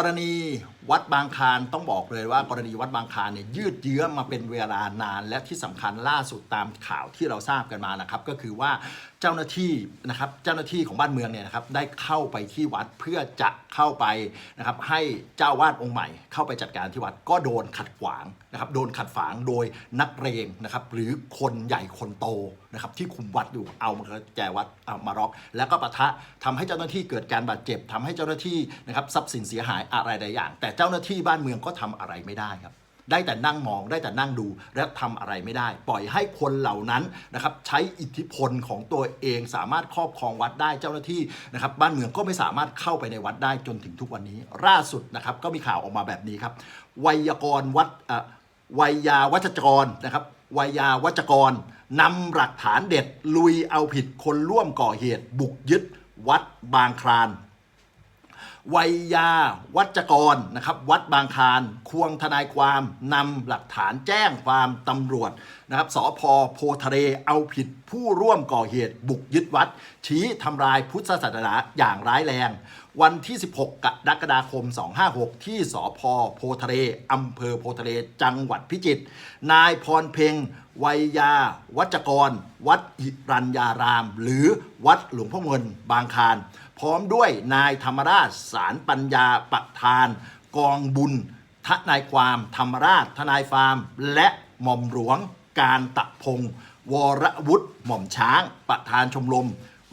กรณีวัดบางคานต้องบอกเลยว่ากรณีวัดบางคานเนี่ยยืดเยื้อมาเป็นเวลานาน และที่สำคัญล่าสุดตามข่าวที่เราทราบกันมานะครับ ก็คือว่าเจ้าหน้าที่นะครับเจ้าหน้าที่ของบ้านเมืองเนี่ยนะครับได้เข้าไปที่วัดเพื่อจะเข้าไปนะครับให้เจ้าวาดองค์ใหม่ เข้าไปจัดการที่วัดก็โดนขัดขวางนะครับโดนขัดขวางโดยนักเรงนะครับหรือคนใหญ่คนโตนะครับที่คุมวัดอยู่เอามาแจวัดเอามาร็อก แล้วก็ปะทะทำให้เจ้าหน้าที่เกิดการบาดเจ็บทำให้เจ้าหน้าที่นะครับทรัพย์สินเสียหายอะไรใดอย่าง แต่เจ้าหน้าที่บ้านเมืองก็ทำอะไรไม่ได้ครับได้แต่นั่งมองได้แต่นั่งดูและทำอะไรไม่ได้ ปล่อยให้คนเหล่านั้นนะครับใช้อิทธิพลของตัวเองสามารถครอบครองวัดได้เจ้าหน้าที่นะครับบ้านเมืองก็ไม่สามารถเข้าไปในวัดได้จนถึงทุกวันนี้ล่าสุดนะครับก็มีข่าวออกมาแบบนี้ครับไวยากรวัดอ่อไวยาวัจกรนะครับ วยาวัจกรนำหลักฐานเด็ดลุยเอาผิดคนร่วมก่อเหตุ บุกยึดวัดบางคลานวัยยาวัจกรนะครับ วัดบางคานควงทนายความนำหลักฐานแจ้งความตำรวจนะครับสพโพทะเลเอาผิดผู้ร่วมก่อเหตุบุกยึดวัด ชี้ทำลายพุทธศาสนาอย่างร้ายแรงวันที่ 16 กรกฎาคม 256 ที่สพโพทะเลอำเภอโพทะเลจังหวัดพิจิตรนายพรเพ็งวัยยา วัจกร วัดอิรัญญาราม หรือวัดหลวงพ่อเงินบางคานพร้อมด้วยนายธรรมราชสารปัญญาประธาน กองบุญทนายความธรรมราชทนายฟาร์ม และหม่อมหลวงการตะพง วรวุฒิหม่อมช้าง ประธานชมรม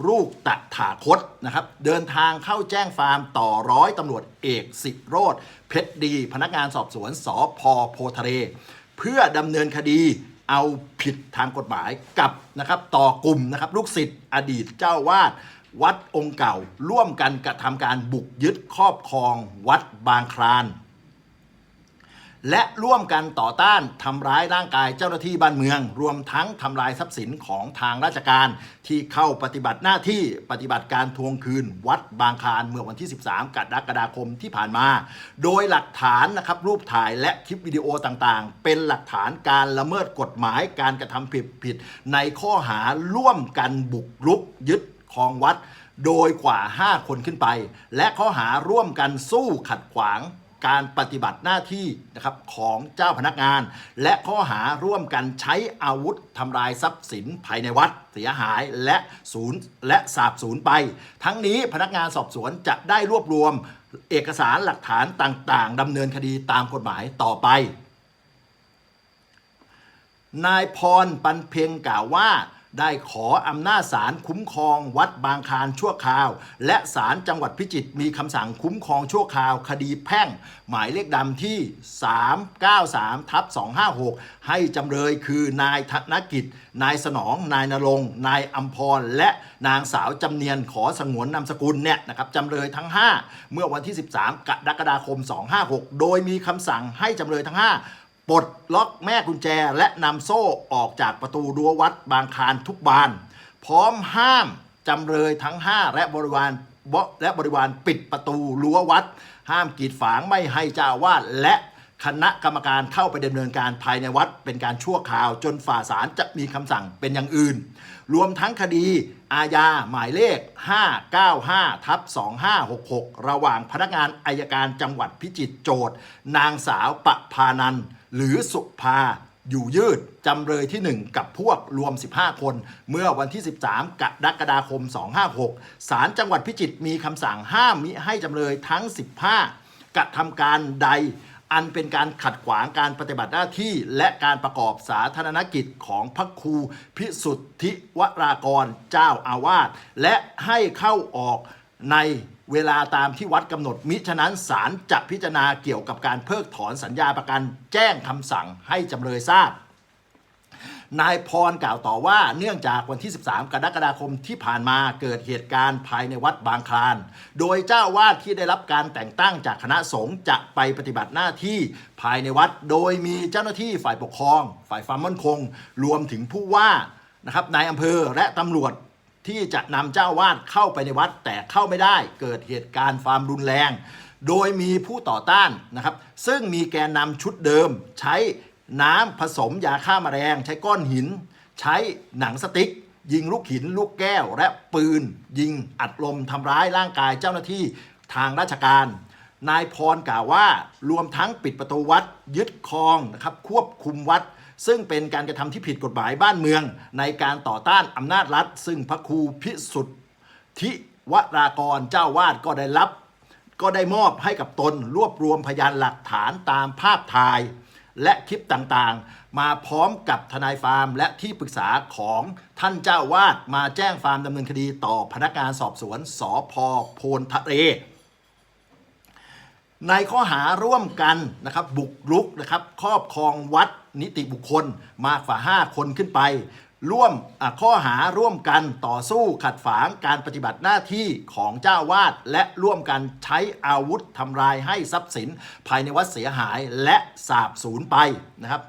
ลูกตะถาคตนะครับ เดินทางเข้าแจ้งฟาร์มต่อร้อยตำรวจเอกสิโรธเพชรดี พนักงานสอบสวนสพโพทะเล เพื่อดำเนินคดีเอาผิดทางกฎหมายกับนะครับต่อกลุ่มนะครับลูกศิษย์อดีตเจ้าวาดวัดองค์เก่า ร่วมกันกระทำการบุกยึดครอบครองวัดบางคลาน และร่วมกันต่อต้านทำร้ายร่างกายเจ้าหน้าที่บ้านเมือง รวมทั้งทำลายทรัพย์สินของทางราชการ ที่เข้าปฏิบัติหน้าที่ปฏิบัติการทวงคืน วัดบางคานเมื่อวันที่ 13 กรกฎาคมที่ผ่านมา โดยหลักฐานนะครับรูปถ่ายและคลิปวิดีโอต่างๆ เป็นหลักฐานการละเมิดกฎหมายการกระทำผิดผิด ในข้อหาร่วมกันบุกรุกยึดครองวัด โดยกว่า 5 คนขึ้นไป และข้อหาร่วมกันสู้ขัดขวาง การปฏิบัติหน้าที่นะครับของเจ้าพนักงาน และข้อหาร่วมกันใช้อาวุธทำลายทรัพย์สินภายในวัด เสียหายและศูนย์และสาบสูญไป ทั้งนี้พนักงานสอบสวนจะได้รวบรวมเอกสารหลักฐานต่างๆดำเนินคดีตามกฎหมายต่อไปนายพรปันเพ็งกล่าวว่า ได้ขออำนาจศาลคุ้มครอง วัดบางคลานชั่วคราว และศาลจังหวัดพิจิตรมีคำสั่งคุ้มครองชั่วคราว คดีแพ่ง หมายเลขดำที่ 393ทับ256 ให้จำเลยคือนายธนกิจ นายสนอง นายนรงนายอัมพร และนางสาวจำเนียนขอสงวนนามสกุลเนี่ยนะครับจำเลยทั้ง 5 เมื่อวันที่ 13 กรกฎาคม 256 โดยมีคำสั่งให้จำเลยทั้ง 5 ปลดล็อกแม่กุญแจและนำโซ่ออกจากประตูรั้ววัดบางคานทุกบาน พร้อมห้ามจำเลยทั้ง 5 และบริวารและบริวารปิดประตูรั้ววัด ห้ามกีดฝางไม่ให้เจ้าวาดและคณะกรรมการเข้าไปดำเนินการภายในวัดเป็นการชั่วคราว จนฝ่าสารจะมีคำสั่งเป็นอย่างอื่น รวมทั้งคดี อาญาหมายเลข 595ทับ2566 ระหว่างพนักงานอายการจังหวัดพิจิตรโจทย์นางสาวปะพานันหรือสุภาอยู่ยืด จำเลยที่ 1 กับพวกรวม 15 คน เมื่อวันที่ 13กรกฎาคม 256 ศาลจังหวัดพิจิตรมีคำสั่งห้ามมิให้จำเลยทั้ง 15 กระทำการใด อันเป็นการขัดขวางการปฏิบัติหน้าที่และการประกอบสาธารณกิจของพระครูพิสุทธิวรากรเจ้าอาวาสและให้เข้าออกในเวลาตามที่วัดกำหนดมิฉะนั้นศาลจะพิจารณาเกี่ยวกับการเพิกถอนสัญญาประกันแจ้งคำสั่งให้จำเลยทราบ นายพรกล่าวต่อว่าเนื่องจากวันที่ 13 กรกฎาคมที่ผ่านมาเกิดเหตุการณ์ภายในวัดบางคลาน โดยเจ้าวาดที่ได้รับการแต่งตั้งจากคณะสงฆ์จะไปปฏิบัติหน้าที่ภายในวัด โดยมีเจ้าหน้าที่ฝ่ายปกครอง ฝ่ายความมั่นคง รวมถึงผู้ว่านะครับนายอำเภอและตำรวจที่จะนำเจ้าวาดเข้าไปในวัดแต่เข้าไม่ได้เกิดเหตุการณ์ความรุนแรง โดยมีผู้ต่อต้านนะครับ ซึ่งมีแกนนำชุดเดิมใช้ น้ำผสมยาฆ่าแมลงใช้ก้อนหิน ใช้หนังสติ๊ก ยิงลูกหิน ลูกแก้ว และปืน ยิงอัดลมทำร้ายร่างกายเจ้าหน้าที่ทางราชการ นายพรกล่าวว่ารวมทั้งปิดประตูวัด ยึดครองนะครับควบคุมวัด ซึ่งเป็นการกระทำที่ผิดกฎหมายบ้านเมือง ในการต่อต้านอำนาจรัฐ ซึ่งพระครูพิสุทธิวรากรเจ้าวาดก็ได้รับ ก็ได้มอบให้กับตนรวบรวมพยานหลักฐานตามภาพถ่าย และคลิปต่างๆ มาพร้อมกับทนายฟาร์ม และที่ปรึกษาของท่านเจ้าวาดมาแจ้งฟาร์มดำเนินคดีต่อพนักงานสอบสวนสพโพนทะเล ในข้อหาร่วมกันนะครับบุกรุกนะครับครอบครองวัดนิติบุคคลมากกว่า 5 คนขึ้นไป ร่วมข้อหาร่วมกันต่อสู้ขัดฝางการปฏิบัติหน้าที่ของเจ้าวาด และร่วมกันใช้อาวุธทำลายให้ทรัพย์สิน ภายในวัดเสียหายและสาบสูญไปนะครับ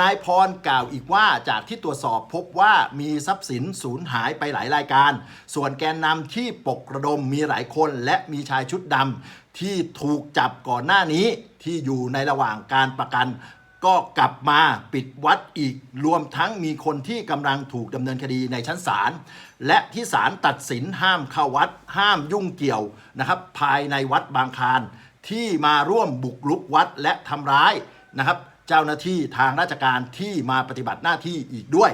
นายพรกล่าวอีกว่าจากที่ตรวจสอบพบว่ามีทรัพย์สินสูญหายไปหลายรายการ ส่วนแกนนำที่ปกระดมมีหลายคนและมีชายชุดดำที่ถูกจับก่อนหน้านี้ที่อยู่ในระหว่างการประกัน ก็กลับมาปิดวัดอีกรวมทั้งมีคนที่กำลังถูกดำเนินคดีในชั้นศาลและที่ศาลตัดสินห้ามเข้าวัด ห้ามยุ่งเกี่ยวนะครับ ภายในวัดบางคานที่มาร่วมบุกรุกวัดและทำร้ายนะครับ เจ้าหน้าที่ทางราชการที่มาปฏิบัติหน้าที่อีกด้วย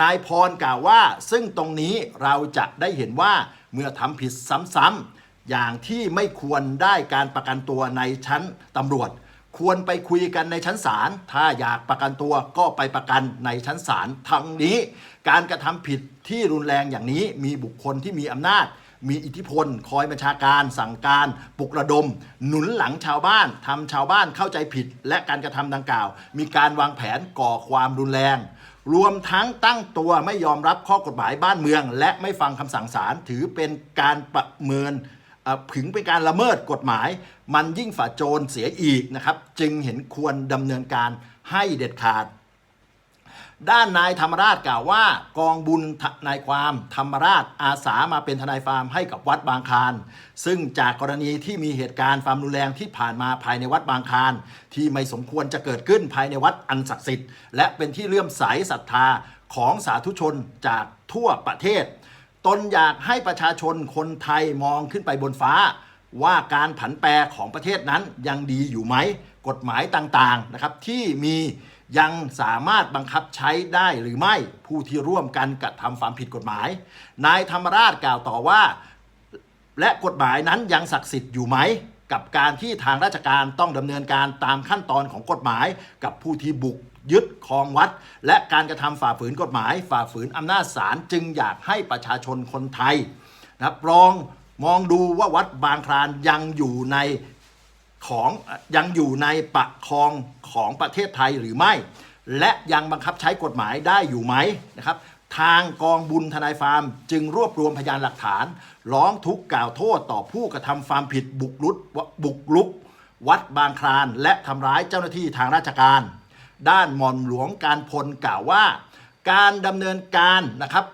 นายพรกล่าวว่า ซึ่งตรงนี้เราจะได้เห็นว่าเมื่อทำผิดซ้ำๆอย่างที่ไม่ควรได้การประกันตัวในชั้นตำรวจ ควรไปคุยกันในชั้นศาล ถ้าอยากประกันตัวก็ไปประกันในชั้นศาล ทั้งนี้ การกระทำผิดที่รุนแรงอย่างนี้มีบุคคลที่มีอำนาจ มีอิทธิพล คอยบัญชาการ สั่งการปลุกระดม หนุนหลังชาวบ้านทำชาวบ้านเข้าใจผิด และการกระทำดังกล่าว มีการวางแผนก่อความรุนแรง รวมทั้งตั้งตัวไม่ยอมรับข้อกฎหมายบ้านเมือง และไม่ฟังคำสั่งศาลถือเป็นการประเมิน ถึงเป็นการละเมิดกฎหมาย มันยิ่งฝ่าโจรเสียอีกนะครับจึงเห็นควรดำเนินการให้เด็ดขาด ด้านนายธรรมราชกล่าวว่า กองบุญนายความธรรมราชอาสามาเป็นทนายฟาร์มให้กับวัดบางคานซึ่งจากกรณีที่มีเหตุการณ์ความรุนแรงที่ผ่านมาภายในวัดบางคานที่ไม่สมควรจะเกิดขึ้นภายในวัดอันศักดิ์สิทธิ์และเป็นที่เลื่อมใสศรัทธาของสาธุชนจากทั่วประเทศ ตนอยากให้ประชาชนคนไทยมองขึ้นไปบนฟ้า ว่าการผันแปรของประเทศนั้นยังดีอยู่ไหม กฎหมายต่างๆนะครับที่มียังสามารถบังคับใช้ได้หรือไม่ผู้ที่ร่วมกันกระทำความผิดกฎหมาย นายธรรมราชกล่าวต่อว่า และกฎหมายนั้นยังศักดิ์สิทธิ์อยู่ไหม กับการที่ทางราชการต้องดำเนินการตามขั้นตอนของกฎหมาย กับผู้ที่บุก ยึดครองวัด และการกระทำฝ่าฝืนกฎหมาย ฝ่าฝืนอำนาจศาลจึงอยากให้ประชาชนคนไทยนะครับลองมองดูว่าวัดบางคลานยังอยู่ในของยังอยู่ในปกครองของประเทศไทยหรือไม่ และยังบังคับใช้กฎหมายได้อยู่ไหมนะครับทางกองบุญทนายฟาร์ม จึงรวบรวมพยานหลักฐาน ร้องทุกข์กล่าวโทษต่อผู้กระทำความผิดบุกรุกบุกรุก วัดบางคลาน และทำร้ายเจ้าหน้าที่ทางราชการ ด้านหม่อมหลวงการพลกล่าวว่า การดำเนินการนะครับ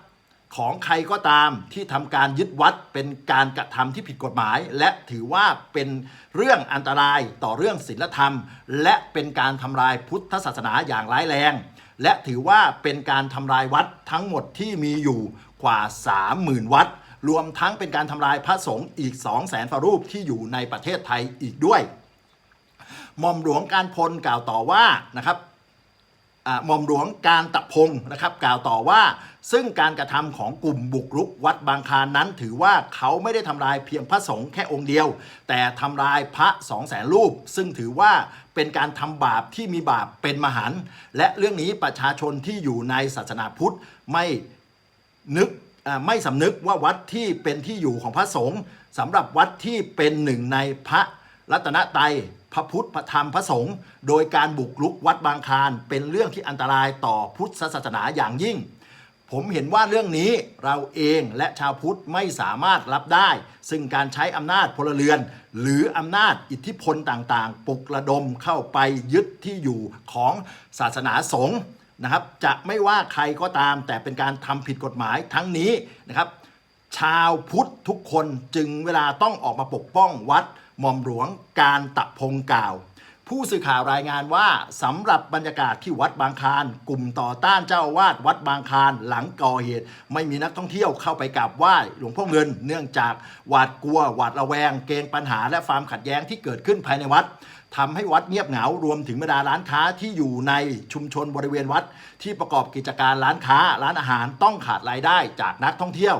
ของใครก็ตามที่ทำการยึดวัดเป็นการกระทำที่ผิดกฎหมาย และถือว่าเป็นเรื่องอันตรายต่อเรื่องศีลธรรม และเป็นการทำลายพุทธศาสนาอย่างร้ายแรง และถือว่าเป็นการทำลายวัดทั้งหมดที่มีอยู่กว่า 30,000 วัด รวมทั้งเป็นการทำลายพระสงฆ์อีก 2 0 0 0 0 0ฟรูปที่อยู่ในประเทศไทยอีกด้วยหม่อมหลวงการพลกล่าวต่อว่านะครับ หม่อมหลวงการตะพงศ์นะครับกล่าวต่อว่า ซึ่งการกระทำของกลุ่มบุกรุกวัดบางคานนั้น ถือว่าเขาไม่ได้ทำลายเพียงพระสงฆ์แค่องค์เดียว แต่ทำลายพระสองแสนรูป ซึ่งถือว่าเป็นการทำบาปที่มีบาปเป็นมหันและเรื่องนี้ประชาชนที่อยู่ในศาสนาพุทธไม่นึกไม่สำนึกว่าวัดที่เป็นที่อยู่ของพระสงฆ์สำหรับวัดที่เป็นหนึ่งในพระ รัตนตรัยพระพุทธพระธรรมพระสงฆ์โดยการบุกรุกวัดบางคลานเป็นเรื่องที่อันตรายต่อพุทธศาสนาอย่างยิ่ง ผมเห็นว่าเรื่องนี้เราเองและชาวพุทธไม่สามารถรับได้ ซึ่งการใช้อำนาจพลเรือน หรืออำนาจอิทธิพลต่างๆ ปลุกระดมเข้าไปยึดที่อยู่ของศาสนาสงฆ์นะครับ จะไม่ว่าใครก็ตาม แต่เป็นการทำผิดกฎหมายทั้งนี้นะครับ ชาวพุทธทุกคนจึงเวลาต้องออกมาปกป้องวัด หม่อมหลวงการตะพงกล่าว ผู้สื่อข่าวรายงานว่าสำหรับบรรยากาศที่วัดบางคานกลุ่มต่อต้านเจ้าอาวาสวัดบางคานหลังก่อเหตุ ไม่มีนักท่องเที่ยวเข้าไปกราบไหว้หลวงพ่อเงิน เนื่องจากหวาดกลัวหวาดระแวง เกรงปัญหาและความขัดแย้งที่เกิดขึ้นภายในวัดทำให้วัดเงียบเหงารวมถึงบรรดาร้านค้าที่อยู่ในชุมชนบริเวณวัด ที่ประกอบกิจการร้านค้าร้านอาหารต้องขาดรายได้จากนักท่องเที่ยว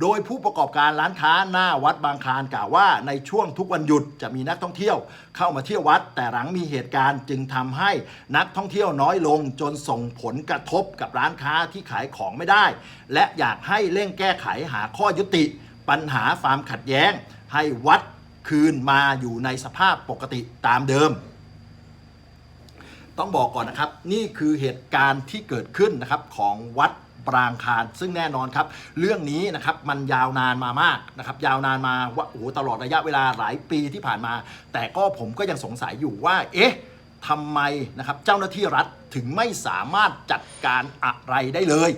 โดยผู้ประกอบการร้านค้าหน้าวัดบางคลานกล่าวว่า ในช่วงทุกวันหยุดจะมีนักท่องเที่ยว เข้ามาเที่ยววัด แต่หลังมีเหตุการณ์จึงทำให้นักท่องเที่ยวน้อยลง จนส่งผลกระทบกับร้านค้าที่ขายของไม่ได้ และอยากให้เร่งแก้ไขหาข้อยุติ ปัญหาความขัดแย้ง ให้วัดคืนมาอยู่ในสภาพปกติตามเดิมต้องบอกก่อนนะครับ นี่คือเหตุการณ์ที่เกิดขึ้นนะครับของวัด ปรางคาร ซึ่งแน่นอนครับ เรื่องนี้นะครับมันยาวนานมามากนะครับยาวนานมาว่าโอ้ตลอดระยะเวลาหลายปีที่ผ่านมา แต่ก็ผมก็ยังสงสัยอยู่ว่า เอ๊ะทำไมนะครับเจ้าหน้าที่รัฐถึงไม่สามารถจัดการอะไรได้เลย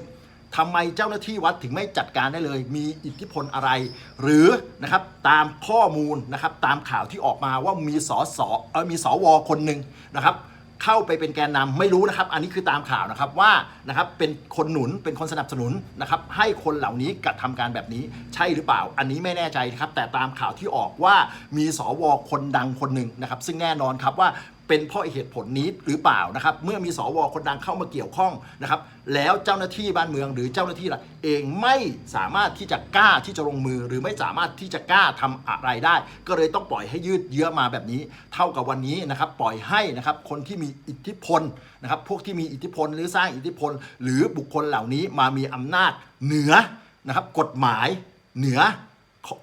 ทำไมเจ้าหน้าที่วัดถึงไม่จัดการได้เลย มีอิทธิพลอะไร หรือนะครับตามข้อมูลนะครับตามข่าวที่ออกมาว่ามีสอสเออมีสวคนหนึ่งนะครับ เข้าไปเป็นแกนนำไม่รู้นะครับ อันนี้คือตามข่าวนะครับว่านะครับเป็นคนหนุนเป็นคนสนับสนุนนะครับให้คนเหล่านี้กระทำการแบบนี้ใช่หรือเปล่า อันนี้ไม่แน่ใจครับแต่ตามข่าวที่ออกว่ามีสวคนดังคนหนึ่งนะครับซึ่งแน่นอนครับว่า เป็นเพราะเหตุผลนี้หรือเปล่านะครับ เมื่อมีสวคนดังเข้ามาเกี่ยวข้องนะครับ แล้วเจ้าหน้าที่บ้านเมืองหรือเจ้าหน้าที่รัฐเองไม่สามารถที่จะกล้าที่จะลงมือ หรือไม่สามารถที่จะกล้าทำอะไรได้ ก็เลยต้องปล่อยให้ยืดเยื้อมาแบบนี้ เท่ากับวันนี้นะครับ ปล่อยให้นะครับคนที่มีอิทธิพลนะครับ พวกที่มีอิทธิพลหรือสร้างอิทธิพล หรือบุคคลเหล่านี้มามีอำนาจเหนือนะครับ กฎหมายเหนือ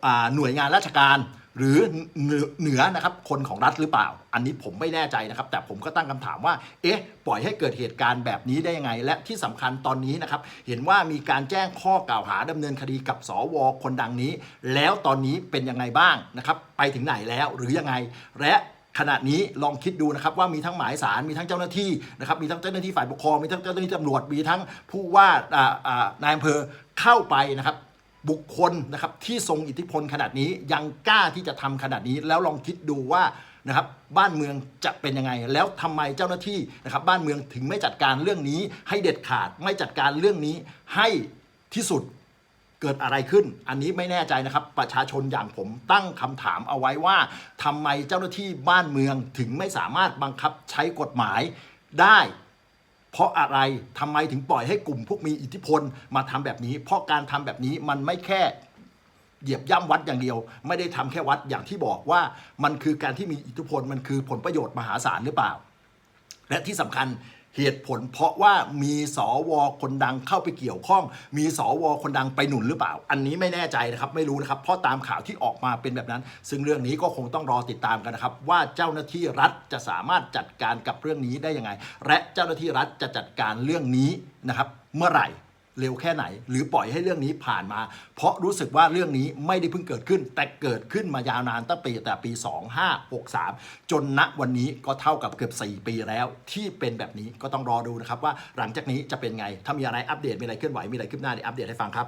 อหน่วยงานราชการ หรือเหนือเหนือนะครับคนของรัฐหรือเปล่า อันนี้ผมไม่แน่ใจนะครับ แต่ผมก็ตั้งคำถามว่า เอ๊ะ ปล่อยให้เกิดเหตุการณ์แบบนี้ได้ยังไง และที่สำคัญตอนนี้นะครับ เห็นว่ามีการแจ้งข้อกล่าวหาดำเนินคดีกับสวคนดังนี้ แล้วตอนนี้เป็นยังไงบ้างนะครับ ไปถึงไหนแล้วหรือยังไง และขณะนี้ลองคิดดูนะครับว่ามีทั้งหมายสารมีทั้งเจ้าหน้าที่นะครับมีทั้งเจ้าหน้าที่ฝ่ายปกครองมีทั้งเจ้าหน้าที่ตำรวจมีทั้งผู้ว่าอ่าอ่านายอำเภอเข้าไปนะครับ บุคคลนะครับที่ทรงอิทธิพลขนาดนี้ยังกล้าที่จะทำขนาดนี้ แล้วลองคิดดูว่านะครับบ้านเมืองจะเป็นยังไง แล้วทำไมเจ้าหน้าที่นะครับบ้านเมืองถึงไม่จัดการเรื่องนี้ ให้เด็ดขาดไม่จัดการเรื่องนี้ให้ที่สุดเกิดอะไรขึ้น อันนี้ไม่แน่ใจนะครับ ประชาชนอย่างผมตั้งคำถามเอาไว้ว่าทำไมเจ้าหน้าที่บ้านเมืองถึงไม่สามารถบังคับใช้กฎหมายได้ เพราะอะไรทำไมถึงปล่อยให้กลุ่มพวกมีอิทธิพลมาทำแบบนี้ เพราะการทำแบบนี้มันไม่แค่เหยียบย่ำวัดอย่างเดียว ไม่ได้ทำแค่วัดอย่างที่บอกว่ามันคือการที่มีอิทธิพลมันคือผลประโยชน์มหาศาลหรือเปล่า และที่สำคัญ เหตุผลเพราะว่ามีสวคนดังเข้าไปเกี่ยวข้อง มีสวคนดังไปหนุนหรือเปล่า อันนี้ไม่แน่ใจนะครับไม่รู้นะครับเพราะตามข่าวที่ออกมาเป็นแบบนั้น ซึ่งเรื่องนี้ก็คงต้องรอติดตามกันนะครับ ว่าเจ้าหน้าที่รัฐจะสามารถจัดการกับเรื่องนี้ได้ยังไง และเจ้าหน้าที่รัฐจะจัดการเรื่องนี้นะครับ เมื่อไหร่ เร็วแค่ไหน หรือปล่อยให้เรื่องนี้ผ่านมา เพราะรู้สึกว่าเรื่องนี้ไม่ได้เพิ่งเกิดขึ้น แต่เกิดขึ้นมายาวนานตั้งปีแต่ปี 2563 จนณวันนี้ก็เท่ากับเกือบ 4 ปีแล้ว ที่เป็นแบบนี้ก็ต้องรอดูนะครับว่าหลังจากนี้จะเป็นไง ถ้ามีอะไรอัปเดตมีอะไรเคลื่อนไหวมีอะไรคืบหน้าเดี๋ยวอัปเดตให้ฟังครับ